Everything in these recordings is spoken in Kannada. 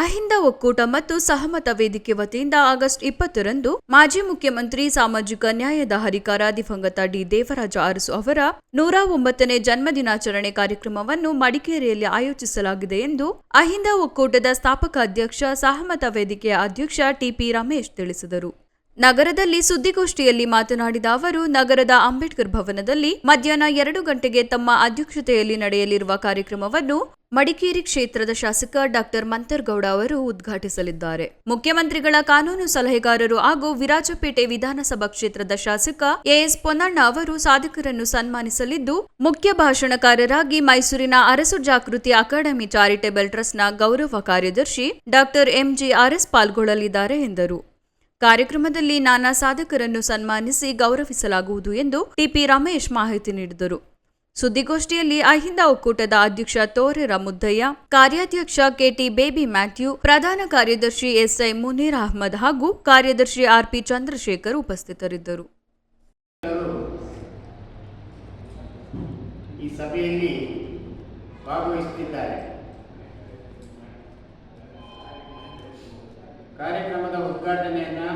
ಅಹಿಂದ ಒಕ್ಕೂಟ ಮತ್ತು ಸಹಮತ ವೇದಿಕೆ ವತಿಯಿಂದ ಆಗಸ್ಟ್ ಇಪ್ಪತ್ತರಂದು ಮಾಜಿ ಮುಖ್ಯಮಂತ್ರಿ ಸಾಮಾಜಿಕ ನ್ಯಾಯದ ಹರಿಕಾರ ದಿವಂಗತ ಡಿ ದೇವರಾಜ ಅರಸು ಅವರ ನೂರ ಒಂಬತ್ತನೇ ಜನ್ಮದಿನಾಚರಣೆ ಕಾರ್ಯಕ್ರಮವನ್ನು ಮಡಿಕೇರಿಯಲ್ಲಿ ಆಯೋಜಿಸಲಾಗಿದೆ ಎಂದು ಅಹಿಂದ ಒಕ್ಕೂಟದ ಸ್ಥಾಪಕ ಅಧ್ಯಕ್ಷ ಸಹಮತ ವೇದಿಕೆಯ ಅಧ್ಯಕ್ಷ ಟಿಪಿ ರಮೇಶ್ ತಿಳಿಸಿದರು. ನಗರದಲ್ಲಿ ಸುದ್ದಿಗೋಷ್ಠಿಯಲ್ಲಿ ಮಾತನಾಡಿದ ಅವರು, ನಗರದ ಅಂಬೇಡ್ಕರ್ ಭವನದಲ್ಲಿ ಮಧ್ಯಾಹ್ನ ಎರಡು ಗಂಟೆಗೆ ತಮ್ಮ ಅಧ್ಯಕ್ಷತೆಯಲ್ಲಿ ನಡೆಯಲಿರುವ ಕಾರ್ಯಕ್ರಮವನ್ನು ಮಡಿಕೇರಿ ಕ್ಷೇತ್ರದ ಶಾಸಕ ಡಾಕ್ಟರ್ ಮಂತರ್ಗೌಡ ಅವರು ಉದ್ಘಾಟಿಸಲಿದ್ದಾರೆ. ಮುಖ್ಯಮಂತ್ರಿಗಳ ಕಾನೂನು ಸಲಹೆಗಾರರು ಹಾಗೂ ವಿರಾಜಪೇಟೆ ವಿಧಾನಸಭಾ ಕ್ಷೇತ್ರದ ಶಾಸಕ ಎಎಸ್ ಪೊನ್ನಣ್ಣ ಅವರು ಸಾಧಕರನ್ನು ಸನ್ಮಾನಿಸಲಿದ್ದು, ಮುಖ್ಯ ಭಾಷಣಕಾರರಾಗಿ ಮೈಸೂರಿನ ಅರಸು ಜಾಗೃತಿ ಅಕಾಡೆಮಿ ಚಾರಿಟೇಬಲ್ ಟ್ರಸ್ಟ್ನ ಗೌರವ ಕಾರ್ಯದರ್ಶಿ ಡಾಕ್ಟರ್ ಎಂಜಿಆರ್ಎಸ್ ಪಾಲ್ಗೊಳ್ಳಲಿದ್ದಾರೆ ಎಂದರು. ಕಾರ್ಯಕ್ರಮದಲ್ಲಿ ನಾನಾ ಸಾಧಕರನ್ನು ಸನ್ಮಾನಿಸಿ ಗೌರವಿಸಲಾಗುವುದು ಎಂದು ಟಿಪಿ ರಮೇಶ್ ಮಾಹಿತಿ ನೀಡಿದರು. ಸುದ್ದಿಗೋಷ್ಠಿಯಲ್ಲಿ ಅಹಿಂದ ಒಕ್ಕೂಟದ ಅಧ್ಯಕ್ಷ ತೋರೆರ ಮುದ್ದಯ್ಯ, ಕಾರ್ಯಾಧ್ಯಕ್ಷ ಕೆಟಿ ಬೇಬಿ ಮ್ಯಾಥ್ಯೂ, ಪ್ರಧಾನ ಕಾರ್ಯದರ್ಶಿ ಎಸ್ಐ ಮುನೀರ್ ಅಹ್ಮದ್ ಹಾಗೂ ಕಾರ್ಯದರ್ಶಿ ಆರ್ಪಿ ಚಂದ್ರಶೇಖರ್ ಉಪಸ್ಥಿತರಿದ್ದರು. ಈ ಸಭೆಯಲ್ಲಿ ಭಾಗವಹಿಸುತ್ತಿದ್ದಾರೆ. ಕಾರ್ಯಕ್ರಮದ ಉದ್ಘಾಟನೆಯನ್ನು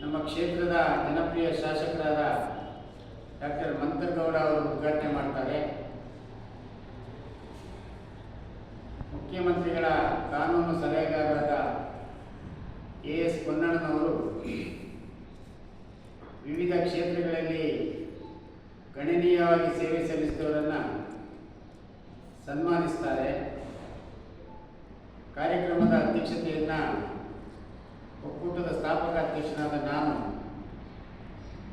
ನಮ್ಮ ಕ್ಷೇತ್ರದ ಜನಪ್ರಿಯ ಶಾಸಕರಾದ ಡಾಕ್ಟರ್ ಮಂತ್ರಗೌಡ ಅವರು ಉದ್ಘಾಟನೆ ಮಾಡ್ತಾರೆ. ಮುಖ್ಯಮಂತ್ರಿಗಳ ಕಾನೂನು ಸಲಹೆಗಾರರಾದ ಎ ಎಸ್ ಪೊನ್ನಣ್ಣನವರು ವಿವಿಧ ಕ್ಷೇತ್ರಗಳಲ್ಲಿ ಗಣನೀಯವಾಗಿ ಸೇವೆ ಸಲ್ಲಿಸಿದವರನ್ನು ಸನ್ಮಾನಿಸ್ತಾರೆ. ಕಾರ್ಯಕ್ರಮದ ಅಧ್ಯಕ್ಷತೆಯನ್ನು ಒಕ್ಕೂಟದ ಸ್ಥಾಪಕ ಅಧ್ಯಕ್ಷನಾದ ನಾನು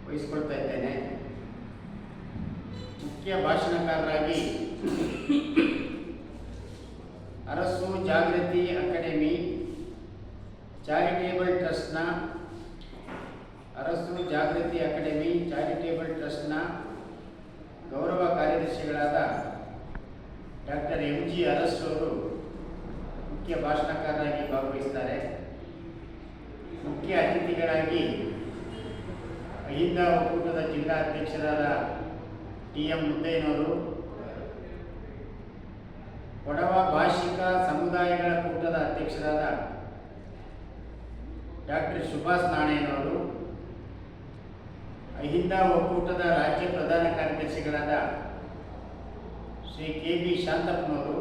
ವಹಿಸ್ಕೊಳ್ತಾ ಇದ್ದೇನೆ. ಮುಖ್ಯ ಭಾಷಣಕಾರರಾಗಿ ಅರಸು ಜಾಗೃತಿ ಅಕಾಡೆಮಿ, ಚಾರಿಟೇಬಲ್ ಟ್ರಸ್ಟ್ನ ಅರಸು ಜಾಗೃತಿ ಅಕಾಡೆಮಿ, ಚಾರಿಟೇಬಲ್ ಟ್ರಸ್ಟ್ನ ಗೌರವ ಕಾರ್ಯದರ್ಶಿಗಳಾದ ಡಾಕ್ಟರ್ ಎಂ ಜಿ ಅರಸು ಅವರು ಮುಖ್ಯ ಭಾಷಣಕಾರರಾಗಿ ಭಾಗವಹಿಸ್ತಾರೆ. ಮುಖ್ಯ ಅತಿಥಿಗಳಾಗಿ ಅಹಿಂದ ಒಕ್ಕೂಟದ ಜಿಲ್ಲಾ ಅಧ್ಯಕ್ಷರಾದ ಟಿ ಎಂ ಮುದ್ದಯ್ಯನವರು ಕೊಡವ ಭಾಷಿಕ ಸಮುದಾಯಗಳ ಕೂಟದ ಅಧ್ಯಕ್ಷರಾದ ಡಾಕ್ಟರ್ ಸುಭಾಷ್ ನಾಣಯ್ಯನವರು, ಅಹಿಂದ ಒಕ್ಕೂಟದ ರಾಜ್ಯ ಪ್ರಧಾನ ಕಾರ್ಯದರ್ಶಿಗಳಾದ ಶ್ರೀ ಕೆ ಬಿ ಶಾಂತಪ್ಪನವರು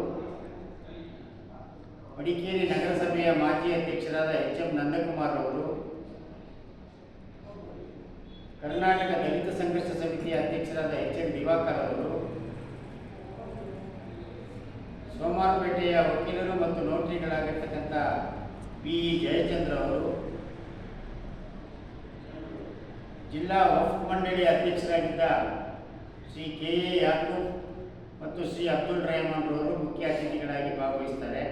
ಮಡಿಕೇರಿ ನಗರಸಭೆಯ ಮಾಜಿ ಅಧ್ಯಕ್ಷರಾದ ಎಚ್ ಎಂ ನಂದಕುಮಾರ್ ಅವರು, ಕರ್ನಾಟಕ ದಲಿತ ಸಂಘರ್ಷ ಸಮಿತಿಯ ಅಧ್ಯಕ್ಷರಾದ ಎಚ್ ಎಂ ದಿವಾಕರ್ ಅವರು, ಸೋಮವಾರಪೇಟೆಯ ವಕೀಲರು ಮತ್ತು ನೋಟರಿಗಳಾಗಿರ್ತಕ್ಕಂಥ ಪಿ. ಇ. ಜಯಚಂದ್ರ ಅವರು, ಜಿಲ್ಲಾ ವಫ್ ಮಂಡಳಿಯ ಅಧ್ಯಕ್ಷರಾಗಿದ್ದ ಶ್ರೀ ಕೆ. ಎ. ಯಾಕೂಬ್ ಮತ್ತು ಶ್ರೀ ಅಬ್ದುಲ್ ರೆಹಮಾನ್ ಅವರು ಮುಖ್ಯ ಅತಿಥಿಗಳಾಗಿ ಭಾಗವಹಿಸ್ತಾರೆ.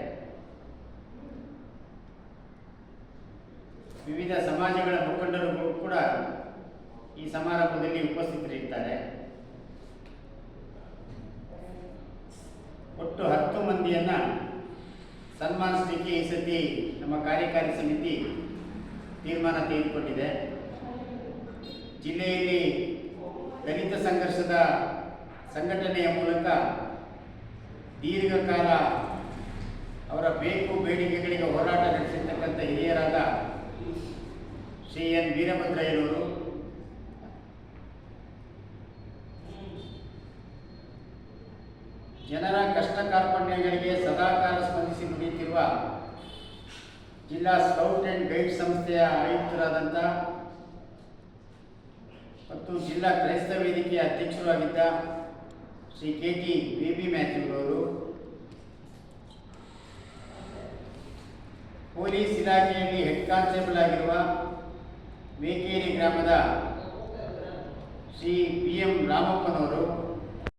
ವಿವಿಧ ಸಮಾಜಗಳ ಮುಖಂಡರು ಕೂಡ ಈ ಸಮಾರಂಭದಲ್ಲಿ ಉಪಸ್ಥಿತರಿದ್ದಾರೆ ಒಟ್ಟು ಹತ್ತು ಮಂದಿಯನ್ನ ಸನ್ಮಾನಿಸಲಿಕ್ಕೆ ಈ ಸತಿ ನಮ್ಮ ಕಾರ್ಯಕಾರಿ ಸಮಿತಿ ತೀರ್ಮಾನ ತೆಗೆದುಕೊಂಡಿದೆ. ಜಿಲ್ಲೆಯಲ್ಲಿ ದಲಿತ ಸಂಘರ್ಷದ ಸಂಘಟನೆಯ ಮೂಲಕ ದೀರ್ಘಕಾಲ ಅವರ ಬೇಕು ಬೇಡಿಕೆಗಳಿಗೆ ಹೋರಾಟ ನಡೆಸಿರ್ತಕ್ಕಂಥ ಹಿರಿಯರಾದ ಶ್ರೀ ಎನ್ ವೀರಭದ್ರಯ್ಯನವರು. ಜನರ ಕಷ್ಟ ಕಾರ್ಪಣ್ಯಗಳಿಗೆ ಸದಾಕಾಲ ಸ್ಪಂದಿಸಿ ನುಡಿಯುತ್ತಿರುವ ಜಿಲ್ಲಾ ಸ್ಕೌಟ್ ಅಂಡ್ ಗೈಡ್ ಸಂಸ್ಥೆಯ ಆಯುಕ್ತರಾದಂಥ ಮತ್ತು ಜಿಲ್ಲಾ ಕ್ರೈಸ್ತ ವೇದಿಕೆಯ ಅಧ್ಯಕ್ಷರಾಗಿದ್ದ ಶ್ರೀ ಕೆ ಟಿ ಬಿ ಮ್ಯಾಥ್ಯೂರವರು, ಪೊಲೀಸ್ ಇಲಾಖೆಯಲ್ಲಿ ಹೆಡ್ ಕಾನ್ಸ್ಟೇಬಲ್ ಆಗಿರುವ ಮೇಕೇರಿ ಗ್ರಾಮದ ಶ್ರೀ ಪಿ ಎಂ ರಾಮಪ್ಪನವರು